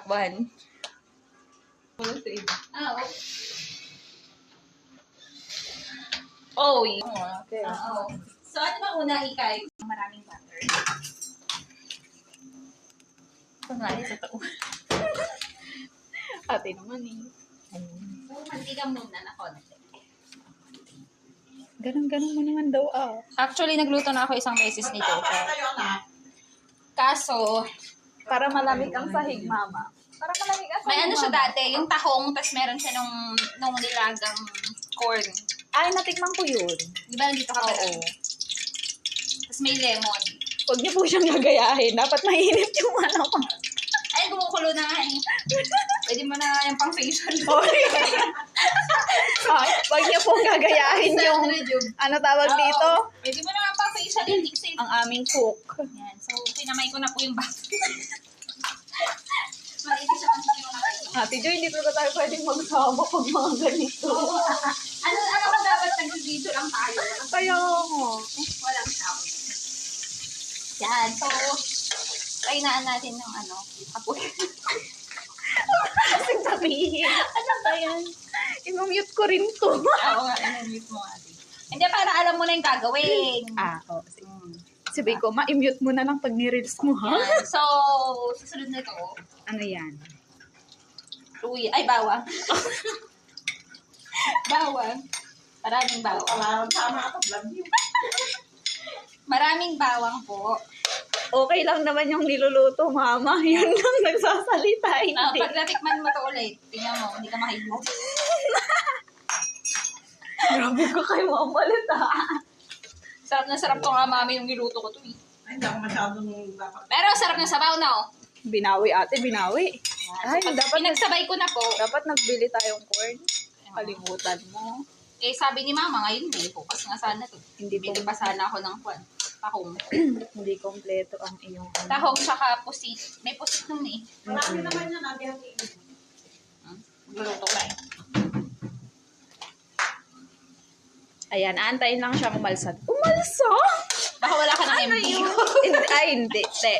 Takban. Wala sa iba. Ah, oo. Oh, okay. Ah, oo. So, ano ba una hikay? Maraming butter. Kunwari, totoo. Ate naman eh. So, mantika muna na konti. Ganun-ganun mo naman daw ah. Actually, nagluto na ako isang beses nito. Kaso, para malamig ang sahig, mama. Para malamig ang sahig, May ano siya mama. dati, yung tahong, tapos meron siya nung, nung nilagang corn. Ay, natikman ko yun. Di ba nandito ka? Oo. Tapos may lemon. Huwag niyo po siyang gagayahin. Dapat mainit yung ano ko. Ay, kumukulo na nga eh. Pwede mo na yung pang facial. Ay, Huwag niyo pong gagayahin yung, ano tawag dito? Pwede mo na nga pang facial yung. Ang aming cook. Pinamay ko na po yung bag. Maliit siya ang yung Ate Joy, hindi talaga tayo pwedeng magsama pag mga ganito. Ano, ano ba dapat nag-video lang tayo? Kaya mo. Walang sound. Yan. So, kainaan natin ng ano, apoy. Kasi sabihin. Ano ba yan? I-mute ko rin to. Oo nga, in-mute mo nga din. Hindi, para alam mo na yung gagawin. ah, oh. Mm. Sabi ko, ma-mute mo na lang pag ni-reels mo, ha? Yan. So, susunod na to, Ano yan? Uy, ay bawang. bawang. Maraming bawang. Maraming bawang po. Okay lang naman yung niluluto, mama. Yun lang nagsasalita, Uh, hindi. pag natikman mo to ulit, tingnan mo, hindi ka mahigmot. Grabe ko kay mamalit, ha? Sarap na sarap to nga mami yung niluto ko to eh. Ay, hindi ako masyadong dapat. Pero sarap ng sabaw na oh. Binawi, ate, binawi. Ay, Pag dapat, pinagsabay ko na po, dapat nagbili tayong corn. Kalimutan mo. eh sabi ni mama ngayon may bukas nga sana to. Hindi Bili pa sana ako ng kwan. Tahong. hindi kompleto ang iyong ano. Tahong saka pusit. May pusit nun eh. Marami naman yan, ate hati. Luluto ka eh. Ayan, aantayin lang siyang umalsad. Umalsa? Baka wala ka ng Ano MD. Hindi- Ay, hindi. Te.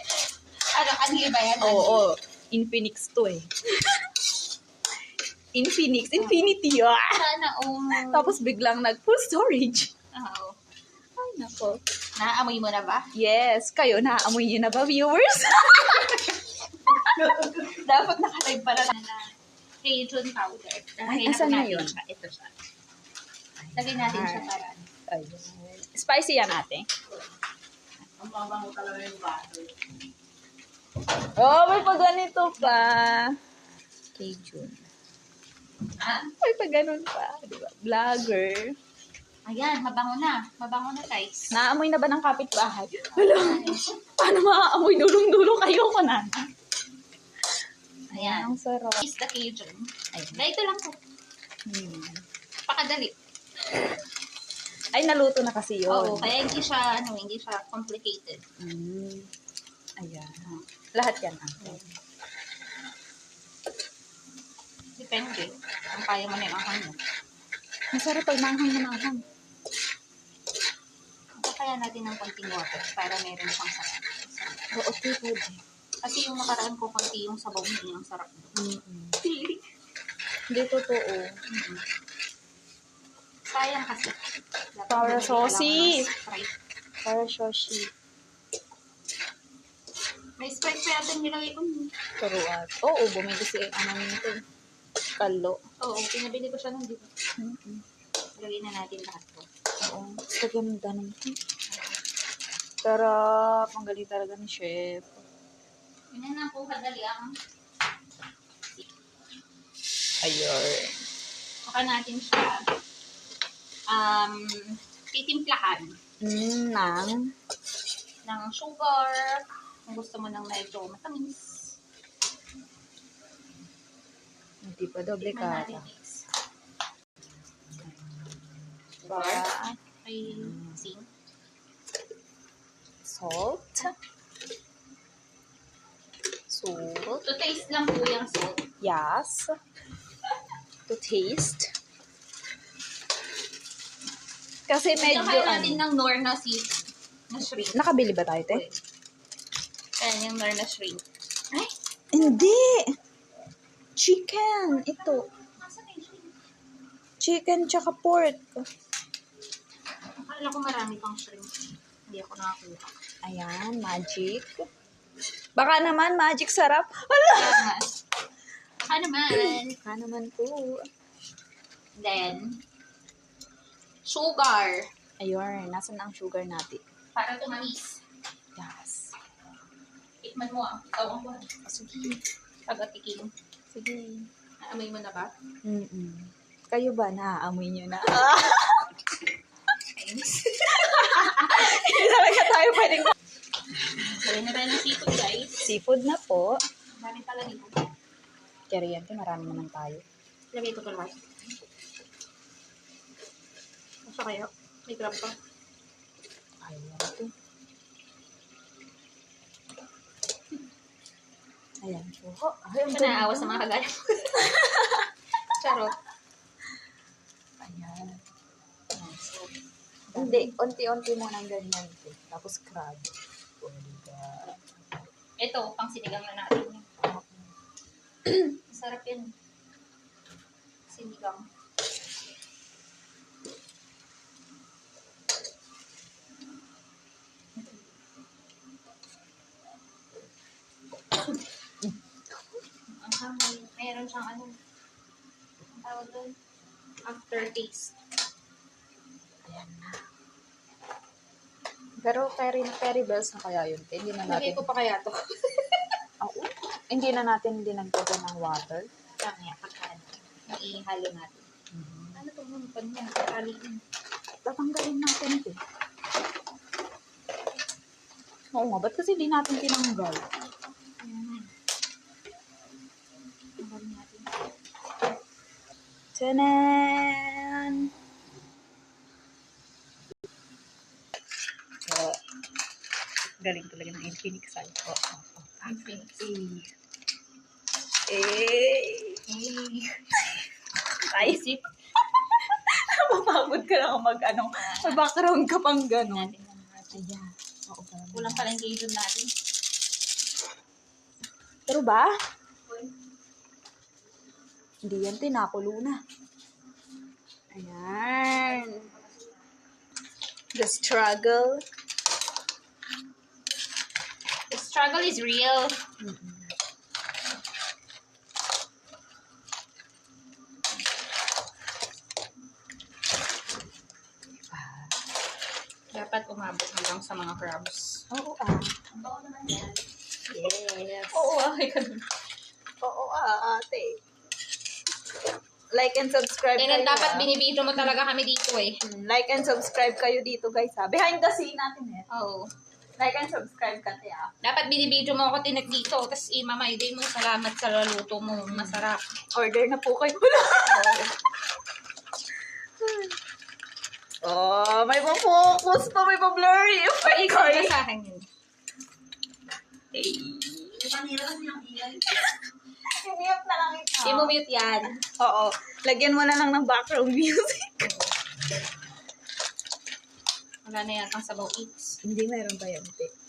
ano, anhi ba yan? Oo, oo. Infinix to eh. Infinix. Infinity. Ah! Sana oh. Tapos biglang nag full storage. Oo. Ay, nako. Naaamoy mo na ba? Yes, kayo, naaamoy niyo na ba, viewers? Dapat nakalive pala na na Cajun powder. Ay, asan na yun? siya. Ito siya. Lagay natin siya para. Ayun. Spicy yan, ate. Ang mabango talaga yung baso. Oh, may pa ganito pa. Cajun. Ah, May pa ganun pa. Di ba? Vlogger. ayan, mabango na. Mabango na, guys. Naamoy na ba ng kapitbahay? Wala. Paano maaamoy? Dulong-dulong kayo ko na. Ayan. Ang sarap. Is the Cajun. Dahil ito lang po. Hmm. Pakadali. Ay, naluto na kasi yun. Oo, kaya hindi siya, ano, hindi siya complicated. Mm. Ayan. Lahat yan. ate. Depende. Kung kaya mo na yung ahang mo. Masarap pag manghang na manghang. Kaya natin ng konting water para meron siyang sarap. Oo, okay, pwede. Kasi yung nakaraan ko konti yung sabaw niya, yung sarap. Mm-mm. Hindi totoo. Sayang kasi. Para Sprite. Para shoshi. May Sprite pa yata nilagay ko. Turuan. Oo, bumili si ano nito. Kalo. Oo, pinabili ko siya nung dito. Mm-mm. Lagay na natin lahat ko. Oo. Sa ganda naman. Sarap. Ang galing talaga ni chef. Yun na po kadali ang Ayun. saka natin siya um, titimplahan Mm, nang. ng sugar. Kung gusto mo ng medyo matamis. Hindi pa doble guys. Para Ay, sing. salt. Salt. To taste lang po yung salt. Yes. To taste. Kasi Medyo natin ano. ng nor na si na shrimp. Nakabili ba tayo, te? Ayan yung nor na. Ay, Hindi. chicken. Ito. Na yung? Chicken tsaka pork. Akala ko marami pang shrimp. Hindi ako nakakuha. Ayan, magic. Baka naman, magic sarap. Wala! Kaya nga. Baka naman. Baka naman po. Then, sugar. Ayun, nasan ang sugar natin? Para tumamis. Yes. Tikman mo ah. Ikaw ang buwan. Sige. Pag-atikin. Sige. Naamoy mo na ba? Mm-mm. Kayo ba, naaamoy nyo na? Ayos. Hindi talaga tayo pwedeng... Gawin na tayo ng seafood guys. Seafood na po. Dami pala dito. Kaya yan, marami naman tayo. Lagay ko kalaway. Asa kaya? May crab pa. Ayan ito. Ayan po. Ay, ang naawa sa mga kagaya. Charot. Ayan. Ayan, so, hindi, unti-unti mo nang ganyan. Tapos crab. Oh? Ito, pang sinigang na natin. Masarap yan. Sinigang. Ang hamay. Meron siyang ano. Ang tawag doon. Aftertaste. Ayan na. Pero peri peri bells na kaya yun. Hindi na natin, ko pa kaya to. Oo. hindi na natin dinagdagan ng water. Mamaya, pagka ano, maihalo natin. Ano to mga panyan? Kali yun. Tatanggalin natin ito. Oo nga, ba't kasi hindi natin tinanggal? Ayan. Tanggalin natin. Tanan! So, galing talaga ng Infinix. Oh, oh, oh. Ang Phoenix. Eh. Eh. Ay, sip. Mapagod ka lang mag, ano, may background ka pang gano'n. Ayan. Oo, Kulang pala yung natin. Pero ba? Hindi yan, tinakulo na. Ayan. The struggle. The struggle is real. Dapat umabot hanggang sa mga crabs. Oo ah. Bawa naman yan. Yes. Oo, dun. Oo ah, ate. Like and subscribe Kaya kayo. dapat ah. binibidyo mo talaga kami dito eh. Mm, Like and subscribe kayo dito guys ha. Behind the scene natin eh. Oo. Like and subscribe ka ah. Dapat binibidyo mo ako tinag dito. Tapos imamay mo salamat sa luto mo. Masarap. Order na po kayo. Wala. oh, may pa-focus pa, may pa-blurry. Oh my Ikaw God. na sa akin yun. Kanila kasi yung ingay. I-mute na lang ito. I-mute yan. Oo. Lagyan mo na lang ng background music. Wala na yan ang sabaw eats. Hindi, meron pa yan. te.